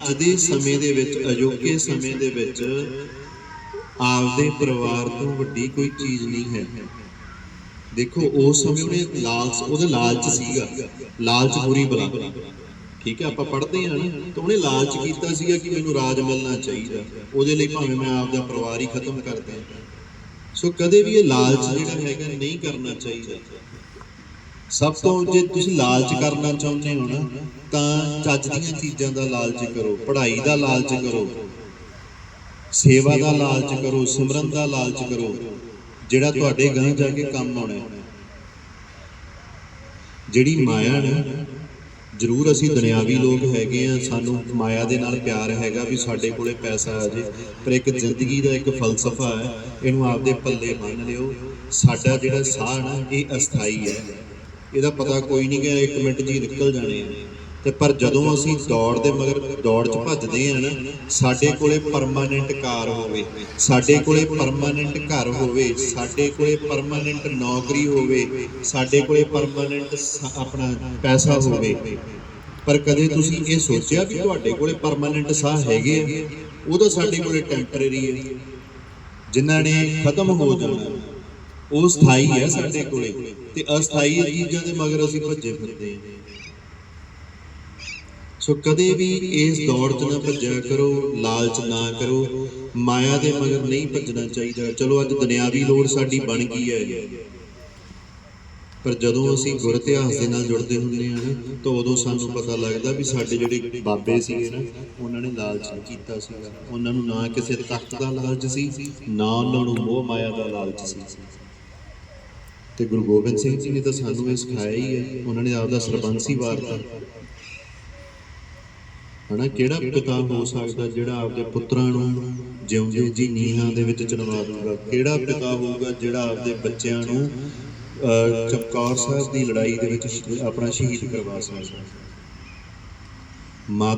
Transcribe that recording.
ਅੱਜ ਸਮੇਂ ਦੇ ਵਿੱਚ, ਅਜੋਕੇ ਸਮੇਂ ਦੇ ਵਿੱਚ ਆਪਦੇ ਪਰਿਵਾਰ ਤੋਂ ਵੱਡੀ ਕੋਈ ਚੀਜ਼ ਨਹੀਂ ਹੈ। ਦੇਖੋ, ਉਸ ਸਮੇਂ ਉਹਨੇ ਲਾਲਚ, ਉਹਦਾ ਲਾਲਚ ਸੀਗਾ। ਲਾਲਚ ਬੁਰੀ ਬਲਾ ਠੀਕ ਹੈ, ਆਪਾਂ ਪੜ੍ਹਦੇ ਹਾਂ ਨਾ, ਤਾਂ ਉਹਨੇ ਲਾਲਚ ਕੀਤਾ ਸੀਗਾ ਕਿ ਮੈਨੂੰ ਰਾਜ ਮਿਲਣਾ ਚਾਹੀਦਾ। ਉਹਦੇ ਲਈ ਭਾਵੇਂ ਮੈਂ ਆਪਦਾ ਪਰਿਵਾਰ ਹੀ ਖਤਮ ਕਰ ਦਿਆਂ। ਸੋ ਕਦੇ ਵੀ ਇਹ ਲਾਲਚ ਜਿਹੜਾ ਹੈਗਾ ਨਹੀਂ ਕਰਨਾ ਚਾਹੀਦਾ। ਸਭ ਤੋਂ ਜੇ ਤੁਸੀਂ ਲਾਲਚ ਕਰਨਾ ਚਾਹੁੰਦੇ ਹੋ ਨਾ, ਤਾਂ ਚੱਜ ਦੀਆਂ ਚੀਜ਼ਾਂ ਦਾ ਲਾਲਚ ਕਰੋ, ਪੜ੍ਹਾਈ ਦਾ ਲਾਲਚ ਕਰੋ, ਸੇਵਾ ਦਾ ਲਾਲਚ ਕਰੋ, ਸਿਮਰਨ ਦਾ ਲਾਲਚ ਕਰੋ, ਜਿਹੜਾ ਤੁਹਾਡੇ ਗਾਂ ਜਾ ਕੇ ਕੰਮ ਆਉਣਾ ਜਿਹੜੀ ਮਾਇਆ ਨਾ, ਜ਼ਰੂਰ ਅਸੀਂ ਦੁਨਿਆਵੀ ਲੋਕ ਹੈਗੇ ਆ ਸਾਨੂੰ ਮਾਇਆ ਦੇ ਨਾਲ ਪਿਆਰ ਹੈਗਾ ਵੀ ਸਾਡੇ ਕੋਲੇ ਪੈਸਾ ਆ ਜੇ, ਪਰ ਇੱਕ ਜ਼ਿੰਦਗੀ ਦਾ ਇੱਕ ਫਲਸਫਾ ਹੈ, ਇਹਨੂੰ ਆਪਦੇ ਪੱਲੇ ਮੰਨ ਲਿਓ। ਸਾਡਾ ਜਿਹੜਾ ਸਾਹ ਨਾ, ਇਹ ਅਸਥਾਈ ਹੈ। ਇਹਦਾ ਪਤਾ ਕੋਈ ਨਹੀਂ ਕਿ ਇੱਕ ਮਿੰਟ ਜੀ ਨਿਕਲ ਜਾਣੇ ਆ। ਤੇ ਪਰ ਜਦੋਂ ਅਸੀਂ ਦੌੜ ਦੇ ਮਗਰ ਦੌੜ 'ਚ ਭੱਜਦੇ ਆ ਨਾ, ਸਾਡੇ ਕੋਲੇ ਪਰਮਾਨੈਂਟ ਕਾਰ ਹੋਵੇ, ਸਾਡੇ ਕੋਲੇ ਪਰਮਾਨੈਂਟ ਘਰ ਹੋਵੇ, ਸਾਡੇ ਕੋਲੇ ਪਰਮਾਨੈਂਟ ਨੌਕਰੀ ਹੋਵੇ, ਸਾਡੇ ਕੋਲੇ ਪਰਮਾਨੈਂਟ ਆਪਣਾ ਪੈਸਾ ਹੋਵੇ। ਪਰ ਕਦੇ ਤੁਸੀਂ ਇਹ ਸੋਚਿਆ ਵੀ ਤੁਹਾਡੇ ਕੋਲੇ ਪਰਮਾਨੈਂਟ ਸਾਹ ਹੈਗੇ ਆ? ਉਹ ਤਾਂ ਸਾਡੇ ਕੋਲੇ ਟੈਂਪਰੇਰੀ ਹੈ ਜਿਨ੍ਹਾਂ ਨੇ ਖਤਮ ਹੋ ਜਾਣਾ। ਉਹ ਸਥਾਈ ਹੈ ਸਾਡੇ ਕੋਲੇ ਤੇ ਅਸਥਾਈ ਚੀਜ਼ਾਂ ਦੇ ਮਗਰ ਅਸੀਂ ਭੱਜੇ ਫਿਰਦੇ ਹਾਂ। ਸੋ ਕਦੇ ਵੀ ਇਸ ਦੌੜ 'ਚ ਨਾ ਭੱਜਿਆ ਕਰੋ, ਲਾਲਚ ਨਾ ਕਰੋ, ਮਾਇਆ ਦੇ ਮਗਰ ਨਹੀਂ ਭੱਜਣਾ ਚਾਹੀਦਾ। ਚਲੋ, ਅੱਜ ਦੁਨਿਆਵੀ ਲੋੜ ਸਾਡੀ ਬਣ ਗਈ ਹੈ। ਪਰ ਜਦੋਂ ਅਸੀਂ ਗੁਰ ਇਤਿਹਾਸ ਦੇ ਨਾਲ ਜੁੜਦੇ ਹੁੰਦੇ ਹਾਂ ਤਾਂ ਉਦੋਂ ਸਾਨੂੰ ਪਤਾ ਲੱਗਦਾ ਵੀ ਸਾਡੇ ਜਿਹੜੇ ਬਾਬੇ ਸੀਗੇ ਨਾ, ਉਹਨਾਂ ਨੇ ਲਾਲਚ ਕੀਤਾ ਸੀਗਾ। ਉਹਨਾਂ ਨੂੰ ਨਾ ਕਿਸੇ ਤਖਤ ਦਾ ਲਾਲਚ ਸੀ, ਨਾ ਉਹਨਾਂ ਨੂੰ ਮੋਹ ਮਾਇਆ ਦਾ ਲਾਲਚ ਸੀ। ਤੇ ਗੁਰੂ ਗੋਬਿੰਦ ਸਿੰਘ ਜੀ ਨੇ ਤਾਂ ਸਾਨੂੰ ਇਹ ਸਿਖਾਇਆ ਹੀ ਹੈ। ਉਹਨਾਂ ਨੇ ਆਪਦਾ ਸਰਬੰਸੀ ਵਾਰਤਾ। ਹਨਾ ਕਿਹੜਾ ਪਿਤਾ ਹੋ ਸਕਦਾ ਜਿਹੜਾ ਆਪਦੇ ਪੁੱਤਰਾਂ ਨੂੰ ਜਿਉਂਦੇ ਜੀ ਨੀਹਾਂ ਦੇ ਵਿੱਚ ਚਿਣਵਾ ਦੂਗਾ? ਕਿਹੜਾ ਪਿਤਾ ਹੋਊਗਾ ਜਿਹੜਾ ਆਪਦੇ ਬੱਚਿਆਂ ਨੂੰ ਅਹ, ਚਮਕੌਰ ਸਾਹਿਬ ਦੀ ਲੜਾਈ ਦੇ ਵਿੱਚ ਆਪਣਾ ਸ਼ਹੀਦ ਕਰਵਾ ਸਕਦਾ? ਮਾਤਾ